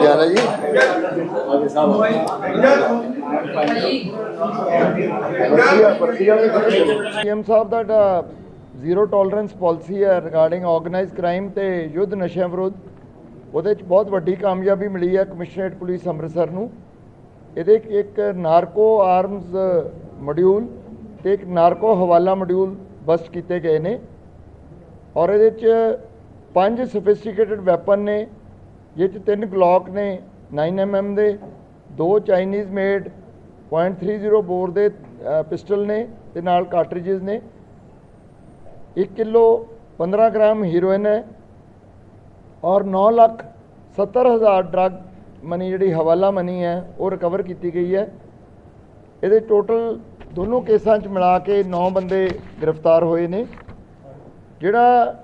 ਹੈ ਜੀ ਸੀਐਮ ਸਾਹਿਬ ਦਾ ਜਿਹੜਾ ਜ਼ੀਰੋ ਟੋਲਰੈਂਸ ਪਾਲਿਸੀ ਹੈ ਰਿਗਾਰਡਿੰਗ ਆਰਗੇਨਾਈਜ਼ਡ ਕ੍ਰਾਈਮ ਤੇ ਯੁੱਧ ਨਸ਼ਿਆਂ ਵਿਰੁੱਧ ਉਹਦੇ ਚ ਬਹੁਤ ਵੱਡੀ ਕਾਮਯਾਬੀ ਮਿਲੀ ਹੈ ਕਮਿਸ਼ਨਰੇਟ ਪੁਲਿਸ ਅੰਮ੍ਰਿਤਸਰ ਨੂੰ ਇਹਦੇ ਇੱਕ- ਇੱਕ ਨਾਰਕੋ ਆਰਮਸ ਮੋਡਿਊਲ ਤੇ ਇੱਕ ਨਾਰਕੋ ਹਵਾਲਾ ਮੋਡਿਊਲ ਬਸਟ ਕੀਤੇ ਗਏ ਨੇ। ਔਰ ਇਹਦੇ ਚ ਪੰਜ ਸੋਫਿਸਟੀਕੇਟਡ ਵੈਪਨ ਨੇ, ਜਿਹ ਚ ਤਿੰਨ ਗਲੌਕ ਨੇ 9mm ਦੇ, ਦੋ ਚਾਈਨੀਜ਼ ਮੇਡ .30 ਬੋਰ ਦੇ ਪਿਸਟਲ ਨੇ ਤੇ ਨਾਲ ਕਾਰਟ੍ਰਿਜਸ ਨੇ। 1 ਕਿਲੋ 15 ਗ੍ਰਾਮ ਹੀਰੋਇਨ ਹੈ। ਔਰ 9 ਲੱਖ 70 ਹਜ਼ਾਰ ਡਰੱਗ ਮਨੀ ਜਿਹੜੀ ਹਵਾਲਾ ਮਨੀ ਹੈ, ਉਹ ਰਿਕਵਰ ਕੀਤੀ ਗਈ ਹੈ। ਇਹਦੇ ਟੋਟਲ ਦੋਨੋਂ ਕੇਸਾਂ 'ਚ ਮਿਲਾ ਕੇ 9 ਬੰਦੇ ਗ੍ਰਿਫਤਾਰ ਹੋਏ ਨੇ। ਜਿਹੜਾ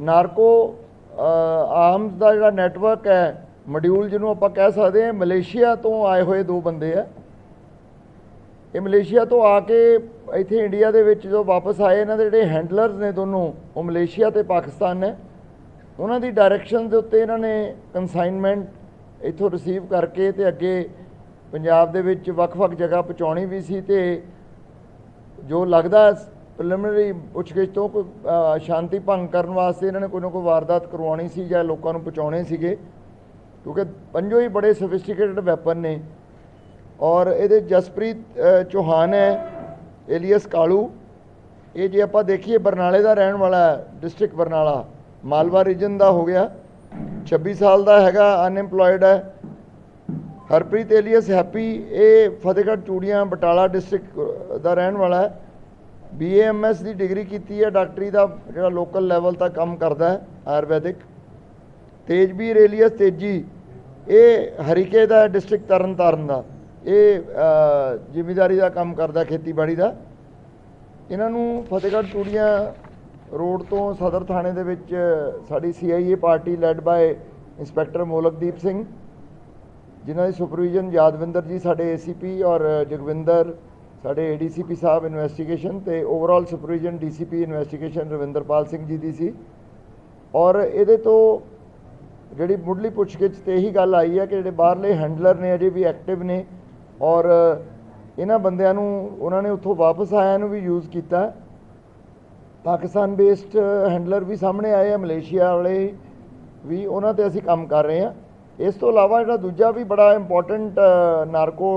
ਨਾਰਕੋ ਆਰਮਸ ਦਾ ਜਿਹੜਾ ਨੈਟਵਰਕ ਹੈ, ਮੋਡਿਊਲ ਜਿਹਨੂੰ ਆਪਾਂ ਕਹਿ ਸਕਦੇ ਹਾਂ, ਮਲੇਸ਼ੀਆ ਤੋਂ ਆਏ ਹੋਏ ਦੋ ਬੰਦੇ ਆ। ਇਹ ਮਲੇਸ਼ੀਆ ਤੋਂ ਆ ਕੇ ਇੱਥੇ ਇੰਡੀਆ ਦੇ ਵਿੱਚ ਜਦੋਂ ਵਾਪਸ ਆਏ, ਇਹਨਾਂ ਦੇ ਜਿਹੜੇ ਹੈਂਡਲਰਸ ਨੇ ਦੋਨੋਂ, ਉਹ ਮਲੇਸ਼ੀਆ ਤੇ ਪਾਕਿਸਤਾਨ ਨੇ। ਉਹਨਾਂ ਦੀ ਡਾਇਰੈਕਸ਼ਨ ਦੇ ਉੱਤੇ ਇਹਨਾਂ ਨੇ ਕਨਸਾਈਨਮੈਂਟ ਇੱਥੋਂ ਰਿਸੀਵ ਕਰਕੇ ਤੇ ਅੱਗੇ ਪੰਜਾਬ ਦੇ ਵਿੱਚ ਵੱਖ-ਵੱਖ ਜਗ੍ਹਾ ਪਹੁੰਚਾਉਣੀ ਵੀ ਸੀ ਤੇ ਜੋ ਲੱਗਦਾ ਪ੍ਰੀਲਿਮਿਨਰੀ ਪੁੱਛਗਿੱਛ ਤੋਂ ਕੋਈ ਸ਼ਾਂਤੀ ਭੰਗ ਕਰਨ ਵਾਸਤੇ ਇਹਨਾਂ ਨੇ ਕੋਈ ਨਾ ਕੋਈ ਵਾਰਦਾਤ ਕਰਵਾਉਣੀ ਸੀ ਜਾਂ ਲੋਕਾਂ ਨੂੰ ਪਹੁੰਚਾਉਣੇ ਸੀਗੇ ਕਿਉਂਕਿ ਪੰਜੋ ਹੀ ਬੜੇ ਸੋਫਿਸਟੀਕੇਟਡ ਵੈਪਨ ਨੇ ਔਰ ਇਹਦੇ ਜਸਪ੍ਰੀਤ ਅ, ਚੌਹਾਨ ਹੈ ਏਲੀਅਸ ਕਾਲੂ ਇਹ ਜੇ ਆਪਾਂ ਦੇਖੀਏ ਬਰਨਾਲੇ ਦਾ ਰਹਿਣ ਵਾਲਾ ਡਿਸਟ੍ਰਿਕਟ ਬਰਨਾਲਾ ਮਾਲਵਾ ਰੀਜਨ ਦਾ ਹੋ ਗਿਆ 26 ਸਾਲ ਦਾ ਹੈਗਾ ਅਨਐਮਪਲੋਇਡ ਹੈ ਹਰਪ੍ਰੀਤ ਏਲੀਅਸ ਹੈਪੀ, ਇਹ ਫਤਿਹਗੜ੍ਹ ਚੂੜੀਆਂ ਬਟਾਲਾ ਡਿਸਟ੍ਰਿਕਟ ਦਾ ਰਹਿਣ ਵਾਲਾ ਹੈ। ਬੀਏਐਮਐਸ ਦੀ ਡਿਗਰੀ ਕੀਤੀ ਹੈ, ਡਾਕਟਰੀ ਦਾ ਜਿਹੜਾ ਲੋਕਲ ਲੈਵਲ ਤੱਕ ਕੰਮ ਕਰਦਾ ਹੈ, ਆਯੁਰਵੈਦਿਕ। ਤੇਜਵੀਰ ਏਲੀਅਸ ਤੇਜੀ, ਇਹ ਹਰੀਕੇ ਦਾ ਡਿਸਟ੍ਰਿਕਟ ਤਰਨਤਾਰਨ ਦਾ। ਇਹ ਜ਼ਿਮੀਦਾਰੀ ਦਾ ਕੰਮ ਕਰਦਾ ਖੇਤੀਬਾੜੀ ਦਾ। ਇਹਨਾਂ ਨੂੰ ਫਤਿਹਗੜ੍ਹ ਚੂੜੀਆਂ ਰੋਡ ਤੋਂ ਸਦਰ ਥਾਣੇ ਦੇ ਵਿੱਚ ਸਾਡੀ CIA party led by inspector Molakdeep Singh ਜਿਨ੍ਹਾਂ ਦੀ ਸੁਪਰਵਿਜ਼ਨ ਯਾਦਵਿੰਦਰ ਜੀ, ਸਾਡੇ ਏਸੀਪੀ ਔਰ ਜਗਵਿੰਦਰ, ਸਾਡੇ ਏਡੀਸੀਪੀ ਸਾਹਿਬ ਇਨਵੈਸਟੀਗੇਸ਼ਨ ਤੇ overall supervision DCP investigation Ravinderpal Singh ji ਦੀ ਸੀ। ਔਰ ਇਹਦੇ ਤੋਂ ਜਿਹੜੀ ਮੁੱਢਲੀ ਪੁੱਛਗਿੱਛ ਤੇ ਇਹੀ ਗੱਲ ਆਈ ਹੈ ਕਿ ਜਿਹੜੇ ਬਾਹਰਲੇ ਹੈਂਡਲਰ ਨੇ ਅਜੇ ਵੀ ਐਕਟਿਵ ਨੇ ਔਰ ਇਹਨਾਂ ਬੰਦਿਆਂ ਨੂੰ, ਉਹਨਾਂ ਨੇ ਉੱਥੋਂ ਵਾਪਸ ਆਇਆਂ ਨੂੰ ਵੀ ਯੂਜ਼ ਕੀਤਾ। ਪਾਕਿਸਤਾਨ ਬੇਸਡ ਹੈਂਡਲਰ ਵੀ ਸਾਹਮਣੇ ਆਏ ਆ, ਮਲੇਸ਼ੀਆ ਵਾਲੇ ਵੀ, ਉਹਨਾਂ ਤੇ ਅਸੀਂ ਕੰਮ ਕਰ ਰਹੇ ਹਾਂ। ਇਸ ਤੋਂ ਇਲਾਵਾ ਜਿਹੜਾ ਦੂਜਾ ਵੀ ਬੜਾ ਇੰਪੋਰਟੈਂਟ ਨਾਰਕੋ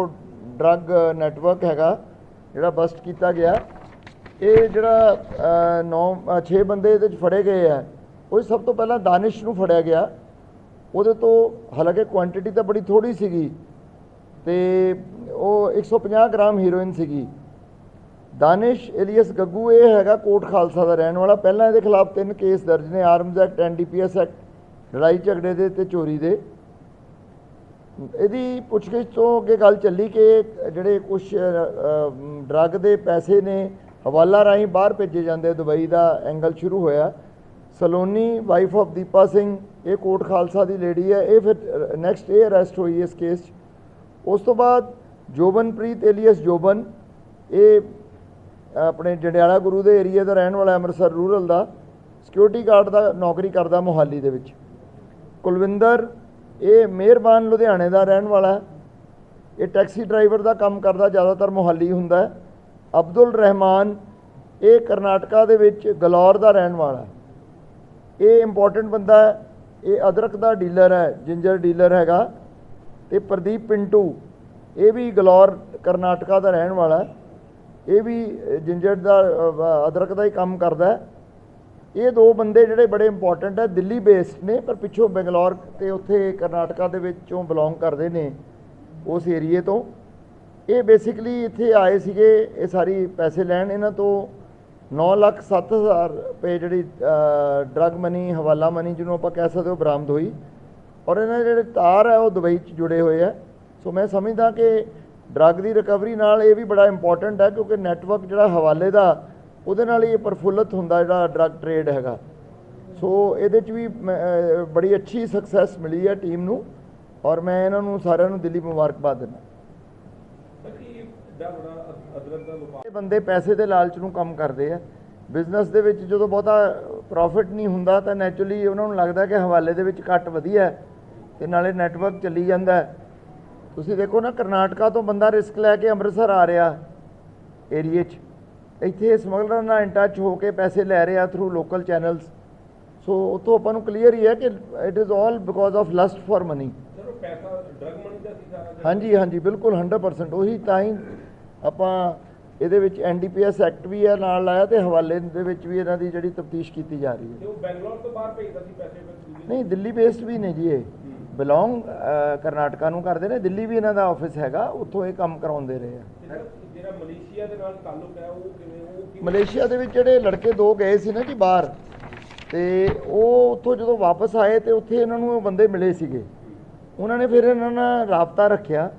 ਡਰੱਗ ਨੈਟਵਰਕ ਹੈਗਾ, ਜਿਹੜਾ ਬਸਟ ਕੀਤਾ ਗਿਆ, ਇਹ ਜਿਹੜਾ 9 6 ਬੰਦੇ ਇਹਦੇ ਚ ਫੜੇ ਗਏ ਆ। ਉਹ ਸਭ ਤੋਂ ਪਹਿਲਾਂ ਦਾਨਿਸ਼ ਨੂੰ ਫੜਿਆ ਗਿਆ। ਉਹਦੇ ਤੋਂ ਹਾਲਾਂਕਿ ਕੁਆਂਟੀਟੀ ਤਾਂ ਬੜੀ ਥੋੜੀ ਸੀਗੀ ਤੇ ਉਹ 150 ਗ੍ਰਾਮ ਹੀਰੋਇਨ ਸੀਗੀ। ਦਾਨਿਸ਼ ਏਲੀਅਸ ਗੱਗੂ ਇਹ ਹੈਗਾ ਕੋਟ ਖਾਲਸਾ ਦਾ ਰਹਿਣ ਵਾਲਾ। ਪਹਿਲਾਂ ਇਹਦੇ ਖਿਲਾਫ ਤਿੰਨ ਕੇਸ ਦਰਜ ਨੇ ਆਰਮਜ਼ ਐਕਟ ਐਨਡੀਪੀਐਸ ਐਕਟ ਲੜਾਈ ਝਗੜੇ ਦੇ ਤੇ ਚੋਰੀ ਦੇ। ਇਹਦੀ ਪੁੱਛਗਿੱਛ ਤੋਂ ਅੱਗੇ ਗੱਲ ਚੱਲੀ ਕਿ ਜਿਹੜੇ ਕੁਝ ਡਰੱਗ ਦੇ ਪੈਸੇ ਨੇ, ਹਵਾਲਾ ਰਾਹੀਂ ਬਾਹਰ ਭੇਜੇ ਜਾਂਦੇ ਦੁਬਈ ਦਾ ਐਂਗਲ ਸ਼ੁਰੂ ਹੋਇਆ। ਸਲੋਨੀ ਵਾਈਫ ਆਫ ਦੀਪਾ ਸਿੰਘ, ਇਹ ਕੋਟ ਖਾਲਸਾ ਦੀ ਲੇਡੀ ਹੈ। ਇਹ ਫਿਰ ਨੈਕਸਟ ਇਹ ਅਰੈਸਟ ਹੋਈ ਇਸ ਕੇਸ 'ਚ। ਉਸ ਤੋਂ ਬਾਅਦ ਜੋਬਨਪ੍ਰੀਤ ਏਲੀਅਸ ਜੋਬਨ, ਇਹ ਆਪਣੇ ਜੰਡਿਆਲਾ ਗੁਰੂ ਦੇ ਏਰੀਆ ਦਾ ਰਹਿਣ ਵਾਲਾ ਅੰਮ੍ਰਿਤਸਰ ਰੂਰਲ ਦਾ ਸਿਕਿਉਰਿਟੀ ਗਾਰਡ ਦਾ ਨੌਕਰੀ ਕਰਦਾ ਮੋਹਾਲੀ ਦੇ ਵਿੱਚ। ਕੁਲਵਿੰਦਰ ਇਹ ਮਿਹਰਬਾਨ ਲੁਧਿਆਣੇ ਦਾ ਰਹਿਣ ਵਾਲਾ ਇਹ ਟੈਕਸੀ ਡਰਾਈਵਰ ਦਾ ਕੰਮ ਕਰਦਾ, ਜ਼ਿਆਦਾਤਰ ਮੁਹੱਲੀ ਹੁੰਦਾ ਹੈ। ਅਬਦੁਲ ਰਹਿਮਾਨ ਇਹ ਕਰਨਾਟਕਾ ਦੇ ਵਿੱਚ ਗਲੌਰ ਦਾ ਰਹਿਣ ਵਾਲਾ ਇਹ ਇੰਪੋਰਟੈਂਟ ਬੰਦਾ ਹੈ। ਇਹ ਅਦਰਕ ਦਾ ਡੀਲਰ ਹੈ ਜਿੰਜਰ ਡੀਲਰ ਹੈਗਾ ਤੇ ਪ੍ਰਦੀਪ ਪਿੰਟੂ, ਇਹ ਵੀ ਗਲੌਰ, ਕਰਨਾਟਕਾ ਦਾ ਰਹਿਣ ਵਾਲਾ ਇਹ ਵੀ ਜਿੰਜਰ ਦਾ ਅਦਰਕ ਦਾ ਹੀ ਕੰਮ ਕਰਦਾ ਹੈ। ਇਹ ਦੋ ਬੰਦੇ ਜਿਹੜੇ ਬੜੇ ਇੰਪੋਰਟੈਂਟ ਹੈ ਦਿੱਲੀ ਬੇਸਡ ਨੇ, ਪਰ ਪਿੱਛੋਂ ਬੰਗਲੌਰ ਤੇ ਉੱਥੇ ਕਰਨਾਟਕਾ ਦੇ ਵਿੱਚੋਂ ਬਿਲੋਂਗ ਕਰਦੇ ਨੇ ਉਸ ਏਰੀਏ ਤੋਂ। ਇਹ ਬੇਸਿਕਲੀ ਇੱਥੇ ਆਏ ਸੀਗੇ, ਇਹ ਸਾਰੀ ਪੈਸੇ ਲੈਣ। ਇਹਨਾਂ ਤੋਂ 9 ਲੱਖ 7 ਹਜ਼ਾਰ ਰੁਪਏ ਜਿਹੜੀ ਡਰਗ ਮਨੀ ਹਵਾਲਾ ਮਨੀ ਜਿਹਨੂੰ ਆਪਾਂ ਕਹਿ ਸਕਦੇ ਹੋ, ਬਰਾਮਦ ਹੋਈ। ਔਰ ਇਹਨਾਂ ਦੇ ਜਿਹੜੇ ਤਾਰ ਹੈ ਉਹ ਦੁਬਈ 'ਚ ਜੁੜੇ ਹੋਏ ਆ। ਸੋ ਮੈਂ ਸਮਝਦਾ ਕਿ ਡਰਗ ਦੀ ਰਿਕਵਰੀ ਨਾਲ ਇਹ ਵੀ ਬੜਾ ਇੰਪੋਰਟੈਂਟ ਹੈ ਕਿਉਂਕਿ ਨੈਟਵਰਕ ਜਿਹੜਾ ਹਵਾਲੇ ਦਾ ਉਹਦੇ ਨਾਲ ਹੀ ਇਹ ਪ੍ਰਫੁੱਲਤ ਹੁੰਦਾ ਜਿਹੜਾ ਡਰਗ ਟ੍ਰੇਡ ਹੈਗਾ। ਸੋ ਇਹਦੇ 'ਚ ਵੀ ਬੜੀ ਅੱਛੀ ਸਕਸੈਸ ਮਿਲੀ ਹੈ ਟੀਮ ਨੂੰ ਔਰ ਮੈਂ ਇਹਨਾਂ ਨੂੰ ਸਾਰਿਆਂ ਨੂੰ ਦਿੱਲੀ ਮੁਬਾਰਕਬਾਦ ਦਿੰਦਾ। ਇਹ ਬੰਦੇ ਪੈਸੇ ਦੇ ਲਾਲਚ ਨੂੰ ਕੰਮ ਕਰਦੇ ਆ। ਬਿਜ਼ਨਸ ਦੇ ਵਿੱਚ ਜਦੋਂ ਬਹੁਤਾ ਪ੍ਰੋਫਿਟ ਨਹੀਂ ਹੁੰਦਾ ਤਾਂ ਨੈਚੁਰਲੀ ਉਹਨਾਂ ਨੂੰ ਲੱਗਦਾ ਕਿ ਹਵਾਲੇ ਦੇ ਵਿੱਚ ਕੱਟ ਵਧੀਆ ਤੇ ਨਾਲੇ ਨੈਟਵਰਕ ਚੱਲੀ ਜਾਂਦਾ। ਤੁਸੀਂ ਦੇਖੋ ਨਾ ਕਰਨਾਟਕਾ ਤੋਂ ਬੰਦਾ ਰਿਸਕ ਲੈ ਕੇ ਅੰਮ੍ਰਿਤਸਰ ਆ ਰਿਹਾ ਏਰੀਏ 'ਚ। ਇੱਥੇ ਸਮਗਲਰ ਨਾਲ ਇਨ ਟੱਚ ਹੋ ਕੇ ਪੈਸੇ ਲੈ ਰਿਹਾ ਥਰੂ ਲੋਕਲ ਚੈਨਲਸ ਸੋ ਉਤੋਂ ਆਪਾਂ ਨੂੰ ਕਲੀਅਰ ਹੀ ਹੈ ਕਿ it is all because of lust for money ਚਲੋ ਪੈਸਾ ਡਰਗ ਮਨੀ ਦਾ ਸੀ ਸਾਰਾ ਹਾਂਜੀ ਹਾਂਜੀ ਬਿਲਕੁਲ 100% ਉਹੀ ਤਾਂ ਹੀ ਆਪਾਂ ਇਹਦੇ ਵਿੱਚ ਐਨਡੀਪੀਐਸ ਐਕਟ ਵੀ ਹੈ ਨਾਲ ਲਾਇਆ ਤੇ ਹਵਾਲੇ ਦੇ ਵਿੱਚ ਵੀ ਇਹਨਾਂ ਦੀ ਜਿਹੜੀ ਤਫਤੀਸ਼ ਕੀਤੀ ਜਾ ਰਹੀ ਤੇ ਹੈ ਉਹ ਬੈਂਗਲੌਰ ਤੋਂ ਬਾਹਰ ਭੇਜਦਾ ਸੀ ਪੈਸੇ ਨਹੀਂ ਦਿੱਲੀ ਬੇਸਡ ਵੀ ਨੇ ਜੀ ਇਹ। ਬਿਲੋਂਗ ਕਰਨਾਟਕਾ ਨੂੰ ਕਰਦੇ ਨੇ। ਦਿੱਲੀ ਵੀ ਇਹਨਾਂ ਦਾ ਆਫਿਸ ਹੈਗਾ ਉੱਥੋਂ ਇਹ ਕੰਮ ਕਰਾਉਂਦੇ ਰਹੇ ਆ। ਤੇ ਜਿਹੜਾ ਮਲੇਸ਼ੀਆ ਦੇ ਨਾਲ ਤਾਲੁਕ ਹੈ ਉਹ ਕਿਵੇਂ ਉਹ ਕਿਵੇਂ? ਮਲੇਸ਼ੀਆ ਦੇ ਵਿੱਚ ਜਿਹੜੇ ਲੜਕੇ ਦੋ ਗਏ ਸੀ ਨਾ ਜੀ ਬਾਹਰ ਤੇ ਉਹ ਉੱਥੋਂ ਜਦੋਂ ਵਾਪਸ ਆਏ ਤੇ ਉੱਥੇ ਇਹਨਾਂ ਨੂੰ ਉਹ ਬੰਦੇ ਮਿਲੇ ਸੀਗੇ। ਉਹਨਾਂ ਨੇ ਫਿਰ ਇਹਨਾਂ ਨਾਲ ਰਾਬਤਾ ਰੱਖਿਆ।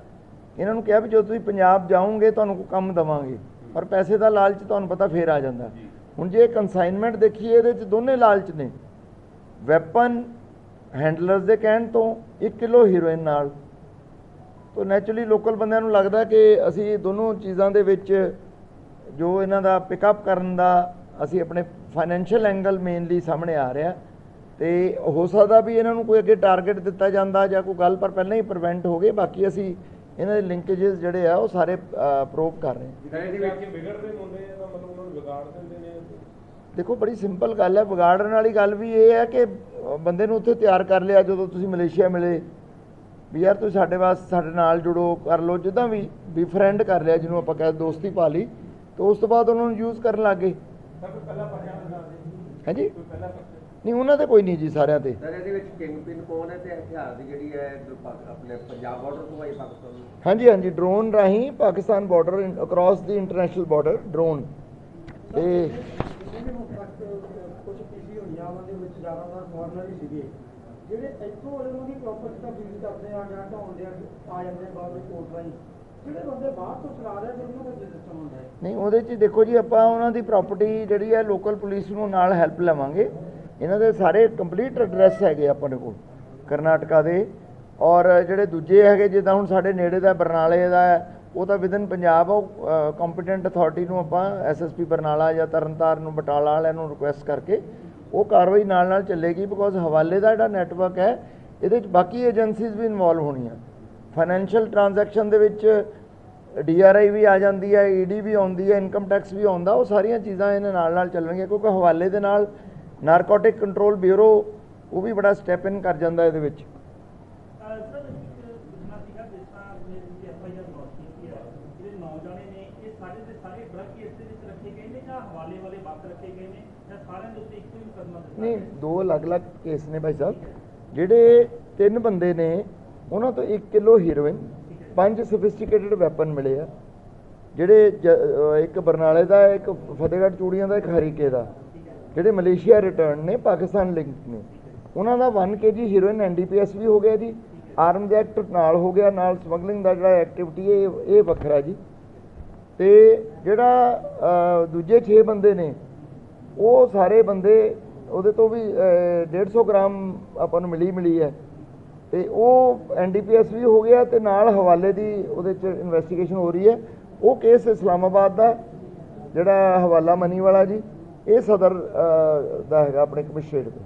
ਇਹਨਾਂ ਨੂੰ ਕਿਹਾ ਵੀ ਜਦੋਂ ਤੁਸੀਂ ਪੰਜਾਬ ਜਾਓਗੇ ਤੁਹਾਨੂੰ ਕੋਈ ਕੰਮ ਦਵਾਂਗੇ। ਪਰ ਪੈਸੇ ਦਾ ਲਾਲਚ ਤੁਹਾਨੂੰ ਪਤਾ ਫੇਰ ਆ ਜਾਂਦਾ। ਹੁਣ ਜੇ ਕਨਸਾਈਨਮੈਂਟ ਦੇਖੀਏ ਇਹਦੇ ਚ ਦੋਨੇ ਲਾਲਚ ਨੇ। ਵੈਪਨ ਹੈਂਡਲਰਸ ਦੇ ਕਹਿਣ ਤੋਂ 1 ਕਿਲੋ ਹੀਰੋਇਨ ਨਾਲ ਤੋ ਨੈਚੁਰਲੀ ਲੋਕਲ ਬੰਦਿਆਂ ਨੂੰ ਲੱਗਦਾ ਕਿ ਅਸੀਂ ਦੋਨੋਂ ਚੀਜ਼ਾਂ ਦੇ ਵਿੱਚ ਜੋ ਇਹਨਾਂ ਦਾ ਪਿਕਅਪ ਕਰਨ ਦਾ ਅਸੀਂ ਆਪਣੇ ਫਾਈਨੈਂਸ਼ੀਅਲ ਐਂਗਲ ਮੇਨਲੀ ਸਾਹਮਣੇ ਆ ਰਿਹਾ। ਤੇ ਹੋ ਸਕਦਾ ਵੀ ਇਹਨਾਂ ਨੂੰ ਕੋਈ ਅੱਗੇ ਟਾਰਗੇਟ ਦਿੱਤਾ ਜਾਂਦਾ ਜਾਂ ਕੋਈ ਗੱਲ ਪਰ ਪਹਿਲਾਂ ਹੀ ਪ੍ਰੀਵੈਂਟ ਹੋ ਗਏ ਬਾਕੀ ਅਸੀਂ ਇਹਨਾਂ ਦੇ ਲਿੰਕੇजेस ਜਿਹੜੇ ਆ ਉਹ ਸਾਰੇ ਪ੍ਰੂਵ ਕਰ ਰਹੇ ਹਾਂ। ਇਹਦੇ ਵਿੱਚ ਵਿਗੜਦੇ ਮੁੰਡੇ ਦਾ ਮਤਲਬ ਉਹਨਾਂ ਨੂੰ ਵਿਗਾੜ ਦਿੰਦੇ ਨੇ ਦੇਖੋ ਬੜੀ ਸਿੰਪਲ ਗੱਲ ਹੈ। ਵਿਗਾੜਨ ਵਾਲੀ ਗੱਲ ਵੀ ਇਹ ਹੈ ਕਿ ਬੰਦੇ ਨੂੰ ਉੱਥੇ ਤਿਆਰ ਕਰ ਲਿਆ ਜਦੋਂ ਤੁਸੀਂ ਮਲੇਸ਼ੀਆ ਮਿਲੇ। ਵੀ ਯਾਰ ਤੁਸੀਂ ਸਾਡੇ ਵਾਸਤੇ ਸਾਡੇ ਨਾਲ ਜੁੜੋ ਕਰ ਲਓ ਜਿੱਦਾਂ ਵੀ ਵੀ ਫਰੈਂਡ ਕਰ ਲਿਆ ਜਿਹਨੂੰ ਆਪਾਂ ਕਹਿੰਦੇ ਦੋਸਤੀ ਪਾ ਲਈ ਤੇ ਉਸ ਤੋਂ ਬਾਅਦ ਉਹਨਾਂ ਨੂੰ ਯੂਜ਼ ਕਰਨ ਲੱਗ। ਗਏ ਹਾਂਜੀ? ਨਹੀਂ ਉਹਨਾਂ ਤੇ ਕੋਈ ਨਹੀਂ ਜੀ ਸਾਰਿਆਂ ਤੇ। ਸਰ ਇਹਦੇ ਵਿੱਚ ਕਿੰਗ ਪਿਨ ਕੌਣ ਹੈ ਤੇ ਹਥਿਆਰ ਦੀ ਜਿਹੜੀ ਹੈ ਆਪਣੇ ਪੰਜਾਬ ਬਾਰਡਰ ਤੋਂ ਆਈ ਪਾਕਿਸਤਾਨ ਹਾਂਜੀ ਹਾਂਜੀ ਡਰੋਨ ਰਾਹੀਂ ਪਾਕਿਸਤਾਨ ਬਾਰਡਰ ਅਕ੍ਰੋਸ ਦੀ ਇੰਟਰਨੈਸ਼ਨਲ ਬਾਰਡਰ ਡਰੋਨ ਤੇ ਕੁਝ ਪੀਸੀ ਹੋਈਆਂ ਉਹਨਾਂ ਦੇ ਵਿੱਚ ਜ਼ਿਆਦਾਤਰ ਫੋਰਨਰ ਹੀ ਸੀਗੇ। ਜਿਹੜੇ ਇੱਥੋਂ ਵਾਲੇ ਉਹਨਾਂ ਦੀ ਪ੍ਰਾਪਰਟੀ ਦਾ ਬਿਜ਼ਨਸ ਕਰਦੇ ਆ ਜਾਂ ਢਾਉਂਦੇ ਆ ਆ ਜਾਂਦੇ ਆ ਬਾਹਰ ਕੋਰਟ ਰਾਹੀਂ, ਜਿਹੜੇ ਬੰਦੇ ਬਾਹਰ ਤੋਂ ਚਲਾ ਰਹੇ ਆ ਉਹਨਾਂ ਦਾ ਕੀ ਸਿਸਟਮ ਹੁੰਦਾ ਹੈ। ਨਹੀਂ, ਉਹਦੇ 'ਚ ਦੇਖੋ ਜੀ, ਆਪਾਂ ਉਹਨਾਂ ਦੀ ਪ੍ਰਾਪਰਟੀ ਜਿਹੜੀ ਹੈ ਲੋਕਲ ਪੁਲਿਸ ਨੂੰ ਨਾਲ ਹੈਲਪ ਲਵਾਂਗੇ। ਇਹਨਾਂ ਦੇ ਸਾਰੇ ਕੰਪਲੀਟ ਐਡਰੈਸ ਹੈਗੇ ਆਪਣੇ ਕੋਲ, ਕਰਨਾਟਕਾ ਦੇ। ਔਰ ਜਿਹੜੇ ਦੂਜੇ ਹੈਗੇ, ਜਿੱਦਾਂ ਹੁਣ ਸਾਡੇ ਨੇੜੇ ਦਾ ਬਰਨਾਲੇ ਦਾ ਉਹ ਤਾਂ ਵਿਦਨ ਪੰਜਾਬ ਉਹ ਕੰਪੀਟੈਂਟ ਅਥਾਰਟੀ ਨੂੰ ਆਪਾਂ ਐਸਐਸਪੀ ਬਰਨਾਲਾ ਜਾਂ ਤਰਨਤਾਰਨ ਨੂੰ, ਬਟਾਲਾ ਵਾਲਿਆਂ ਨੂੰ ਰਿਕੁਐਸਟ ਕਰਕੇ ਉਹ ਕਾਰਵਾਈ ਨਾਲ ਨਾਲ ਚੱਲੇਗੀ ਬਿਕੋਜ਼ ਹਵਾਲੇ ਦਾ ਜਿਹੜਾ ਨੈਟਵਰਕ ਹੈ, ਇਹਦੇ ਵਿੱਚ ਬਾਕੀ ਏਜੰਸੀਜ਼ ਵੀ ਇਨਵੋਲਵ ਹੋਣੀਆਂ। ਫਾਈਨੈਂਸ਼ੀਅਲ ਟ੍ਰਾਂਜੈਕਸ਼ਨ ਦੇ ਵਿੱਚ ਡੀਆਰਆਈ ਵੀ ਆ ਜਾਂਦੀ ਹੈ ਈਡੀ ਵੀ ਆਉਂਦੀ ਹੈ ਇਨਕਮ ਟੈਕਸ ਵੀ ਆਉਂਦਾ, ਉਹ ਸਾਰੀਆਂ ਚੀਜ਼ਾਂ ਇਹਨਾਂ ਨਾਲ ਨਾਲ ਚੱਲਣਗੀਆਂ ਕਿਉਂਕਿ ਹਵਾਲੇ ਦੇ ਨਾਲ ਨਾਰਕੋਟਿਕ ਕੰਟਰੋਲ ਬਿਊਰੋ ਉਹ ਵੀ ਬੜਾ ਸਟੈਪ ਇਨ ਕਰ ਜਾਂਦਾ ਇਹਦੇ ਵਿੱਚ ਸਰ ਇੱਕ ਪੁੱਛਣਾ ਸੀਗਾ ਜਿਸ ਤਰ੍ਹਾਂ ਆਪਣੇ ਵਿੱਚ ਐਫ ਆਈ ਆਰ ਲੌਂਚ ਕੀਤੀ ਹੈ ਜਿਹੜੇ ਨੌਜਵਾਨ ਨੇ ਇਹ ਸਾਰੇ ਦੇ ਸਾਰੇ ਡਰਗ ਕੇਸ ਦੇ ਵਿੱਚ ਰੱਖੇ ਗਏ ਨੇ ਜਾਂ ਹਵਾਲੇ ਵਾਲੇ ਵੱਖ ਰੱਖੇ ਗਏ ਨੇ ਜਾਂ ਸਾਰਿਆਂ ਦੇ ਉੱਤੇ ਇੱਕੋ ਹੀ ਮੁਕੱਦਮਾ ਦਿੱਤਾ ਨਹੀਂ? ਦੋ ਅਲੱਗ-ਅਲੱਗ ਕੇਸ ਨੇ ਭਾਈ ਸਾਹਿਬ। ਜਿਹੜੇ ਤਿੰਨ ਬੰਦੇ ਨੇ ਉਹਨਾਂ ਤੋਂ 1 ਕਿਲੋ ਹੀਰੋਇਨ ਪੰਜ ਸੋਫਿਸਟੀਕੇਟਡ ਵੈਪਨ ਮਿਲੇ ਆ। ਜਿਹੜੇ ਇੱਕ ਬਰਨਾਲੇ ਦਾ ਇੱਕ ਫਤਿਹਗੜ੍ਹ ਚੂੜੀਆਂ ਦਾ ਇੱਕ ਹਰੀਕੇ ਦਾ। ਜਿਹੜੇ ਮਲੇਸ਼ੀਆ ਰਿਟਰਨ ਨੇ ਪਾਕਿਸਤਾਨ ਲਿੰਕ ਨੇ। ਉਹਨਾਂ ਦਾ 1 ਕੇਜੀ ਹੀਰੋਇਨ ਐਨਡੀਪੀਐਸ ਵੀ ਹੋ ਗਿਆ ਜੀ। ਆਰਮਜ਼ ਐਕਟ ਨਾਲ ਹੋ ਗਿਆ ਨਾਲ ਸਮਗਲਿੰਗ ਦਾ ਜਿਹੜਾ ਐਕਟੀਵਿਟੀ ਇਹ ਇਹ ਵੱਖਰਾ ਜੀ। ਤੇ ਜਿਹੜਾ ਦੂਜੇ 6 ਬੰਦੇ ਨੇ ਉਹ ਸਾਰੇ ਬੰਦੇ ਉਹਦੇ ਤੋਂ ਵੀ ਅਹ, 150 ਗ੍ਰਾਮ ਆਪਾਂ ਨੂੰ ਮਿਲੀ ਮਿਲੀ ਹੈ। ਤੇ ਉਹ ਐਨਡੀਪੀਐਸ ਵੀ ਹੋ ਗਿਆ ਤੇ ਨਾਲ ਹਵਾਲੇ ਦੀ ਉਹਦੇ ਚ ਇਨਵੈਸਟੀਗੇਸ਼ਨ ਹੋ ਰਹੀ ਹੈ। ਉਹ ਕੇਸ ਇਸਲਾਮਾਬਾਦ ਦਾ ਜਿਹੜਾ ਹਵਾਲਾ ਮਨੀ ਵਾਲਾ ਜੀ ਇਹ ਸਦਰ ਦਾ ਹੈਗਾ ਆਪਣੇ ਕਮਿਸ਼ਨਰੇਟ ਦਾ